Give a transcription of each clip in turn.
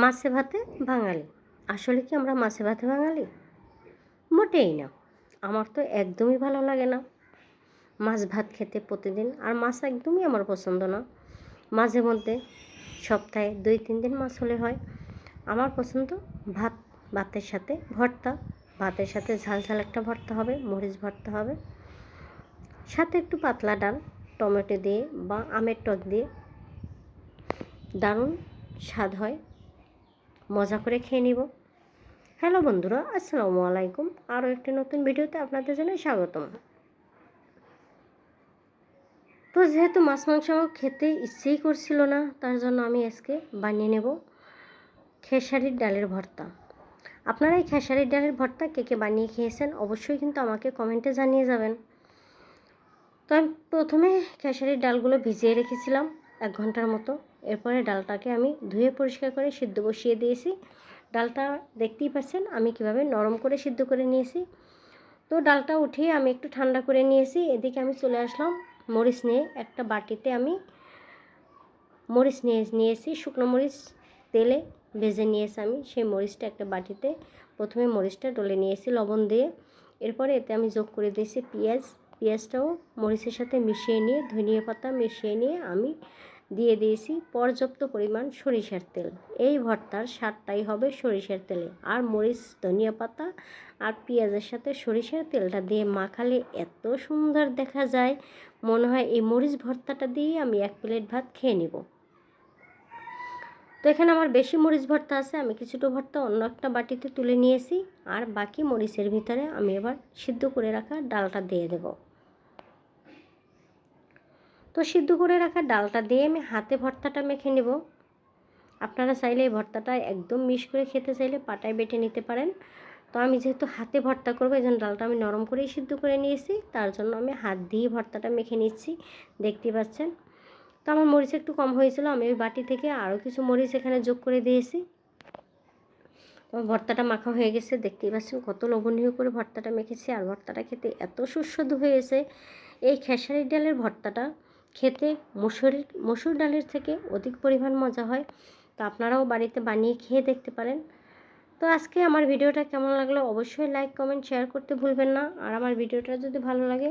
মাছে ভাতে বাঙালি। আসলে কি আমরা মাছে ভাতে বাঙালি? মোটেই না। আমার তো একদমই ভালো লাগে না। মাছ ভাত খেতে প্রতিদিন, আর মাছ একদমই আমার পছন্দ না। মাঝে মধ্যে সপ্তাহে দুই, তিন দিন মাছ হলে হয়। আমার পছন্দ ভাত, ভাতের সাথে ভর্তা। ভাতের সাথে ঝাল ঝাল একটা ভর্তা হবে, মরিচ ভর্তা হবে। সাথে একটু পাতলা ডাল, টমেটো দিয়ে বা আমের টক দিয়ে। দারুণ স্বাদ হয়। মজা করে খেয়ে নিব। হ্যালো বন্ধুরা, আসসালামু আলাইকুম। আরও একটি নতুন ভিডিওতে আপনাদের জন্য স্বাগতম। তো যেহেতু মাছ, মাংস আমার খেতে ইচ্ছেই করছিল না, তার জন্য আমি আজকে বানিয়ে নেব খেসারির ডালের ভর্তা। আপনারা এই খেসারির ডালের ভর্তা কে কে বানিয়ে খেয়েছেন অবশ্যই কিন্তু আমাকে কমেন্টে জানিয়ে যাবেন। তো আমি প্রথমে খেসারির ডালগুলো ভিজিয়ে রেখেছিলাম এক ঘণ্টার মতো। এরপরে ডালটাকে আমি ধুয়ে পরিষ্কার করে সিদ্ধ বসিয়ে দিয়েছি। ডালটা দেখতেই পাচ্ছেন আমি কীভাবে নরম করে সিদ্ধ করে নিয়েছি। তো ডালটা উঠিয়ে আমি একটু ঠান্ডা করে নিয়েছি। এদিকে আমি চলে আসলাম মরিচ নিয়ে। একটা বাটিতে আমি মরিচ নিয়ে, নিয়েছি। শুকনো মরিচ তেলে ভেজে নিয়েছি আমি। সেই মরিচটা একটা বাটিতে প্রথমে মরিচটা ডলে নিয়েছি লবণ দিয়ে। এরপরে এতে আমি যোগ করে দিয়েছি পেঁয়াজ। পেঁয়াজটাও মরিচের সাথে মিশিয়ে নিয়ে, ধনিয়া পাতা মিশিয়ে নিয়ে আমি দিয়ে দিয়েছি পর্যাপ্ত পরিমাণ সরিষার তেল। এই ভর্তার স্বাদটাই হবে সরিষার তেলে। আর মরিচ, ধনিয়া পাতা আর পেঁয়াজের সাথে সরিষার তেলটা দিয়ে মাখালে এত সুন্দর দেখা যায়। মনে হয় এই মরিচ ভর্তাটা দিয়ে আমি এক প্লেট ভাত খেয়ে নেব। তো এখানে আমার বেশি মরিচ ভর্তা আছে, আমি কিছুটা ভর্তা অন্য একটা বাটিতে তুলে নিয়েছি। আর বাকি মরিচের ভিতরে আমি এবার সিদ্ধ করে রাখা ডালটা দিয়ে দেবো। তো সিদ্ধ করে রাখা ডালটা দিয়ে আমি হাতে ভর্তাটা মেখে নেব। আপনারা চাইলে এই ভর্তাটা একদম মিশ করে খেতে চাইলে পাটায় বেটে নিতে পারেন। তো আমি যেহেতু হাতে ভর্তা করব, এই জন্য ডালটা আমি নরম করেই সিদ্ধ করে নিয়েছি। তার জন্য আমি হাত দিয়ে ভর্তাটা মেখে নিচ্ছি দেখতে পাচ্ছেন। তো আমার মরিচ একটু কম হয়েছিল, আমি ওই বাটি থেকে আরও কিছু মরিচ এখানে যোগ করে দিয়েছি। আমার ভর্তাটা মাখা হয়ে গেছে, দেখতেই পাচ্ছেন কত লোভনীয় করে ভর্তাটা মেখেছি। আর ভর্তাটা খেতে এত সুস্বাদু হয়েছে, এই খেসারি ডালের ভর্তাটা। খেতে মুসুর, মসুর ডালের থেকে অধিক পরিমাণ মজা হয়। তো আপনারাও বাড়িতে বানিয়ে খেয়ে দেখতে পারেন। তো আজকে আমার ভিডিওটা কেমন লাগল অবশ্যই লাইক কমেন্ট শেয়ার করতে ভুলবেন না। আর আমার ভিডিওটা যদি ভালো লাগে,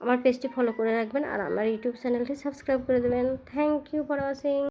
আমার পেজটি ফলো করে রাখবেন। আর আমার ইউটিউব চ্যানেলটি সাবস্ক্রাইব করে দেবেন। Thank you for watching